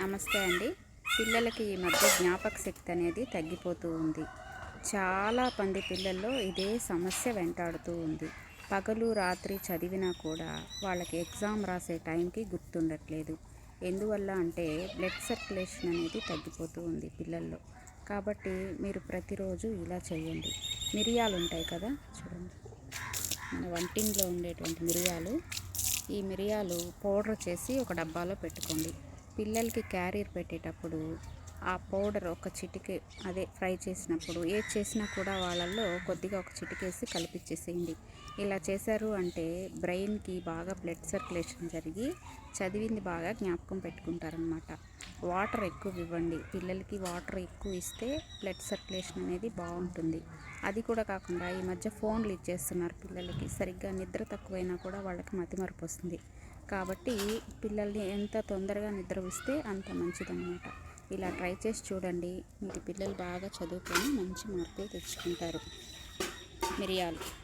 నమస్తే అండి. పిల్లలకి ఈ మధ్య జ్ఞాపక శక్తి అనేది తగ్గిపోతూ ఉంది. చాలా మంది పిల్లల్లో ఇదే సమస్య వెంటాడుతూ ఉంది. పగలు రాత్రి చదివినా కూడా వాళ్ళకి ఎగ్జామ్ రాసే టైంకి గుర్తుండట్లేదు. ఎందువల్ల అంటే బ్లడ్ సర్క్యులేషన్ అనేది తగ్గిపోతూ ఉంది పిల్లల్లో. కాబట్టి మీరు ప్రతిరోజు ఇలా చేయండి. మిరియాలు ఉంటాయి కదా చూడండి. మన వంటింట్లో ఉండేటువంటి మిరియాలు. ఈ మిరియాలు పౌడర్ చేసి ఒక డబ్బాలో పెట్టుకోండి. పిల్లలకి క్యారీర్ పెట్టేటప్పుడు ఆ పౌడర్ ఒక చిటికే అదే ఫ్రై చేసినప్పుడు ఏది చేసినా కూడా వాళ్ళల్లో కొద్దిగా ఒక చిటికేసి కలిపిచ్చేసేయండి. ఇలా చేశారు అంటే బ్రెయిన్కి బాగా బ్లడ్ సర్క్యులేషన్ జరిగి చదివింది బాగా జ్ఞాపకం పెట్టుకుంటారనమాట వాటర్ ఎక్కువ ఇవ్వండి. పిల్లలకి వాటర్ ఎక్కువ ఇస్తే బ్లడ్ సర్క్యులేషన్ అనేది బాగుంటుంది. అది కూడా కాకుండా ఈ మధ్య ఫోన్లు ఇచ్చేస్తున్నారు పిల్లలకి. సరిగ్గా నిద్ర తక్కువైనా కూడా వాళ్ళకి మతిమరుపు వస్తుంది. కాబట్టి పిల్లల్ని ఎంత తొందరగా నిద్రపిస్తే అంత మంచిదన్నమాట. ఇలా ట్రై చేసి చూడండి. మీ పిల్లలు బాగా చదువుకొని మంచి మార్కులు తెచ్చుకుంటారు. మిరియాలు.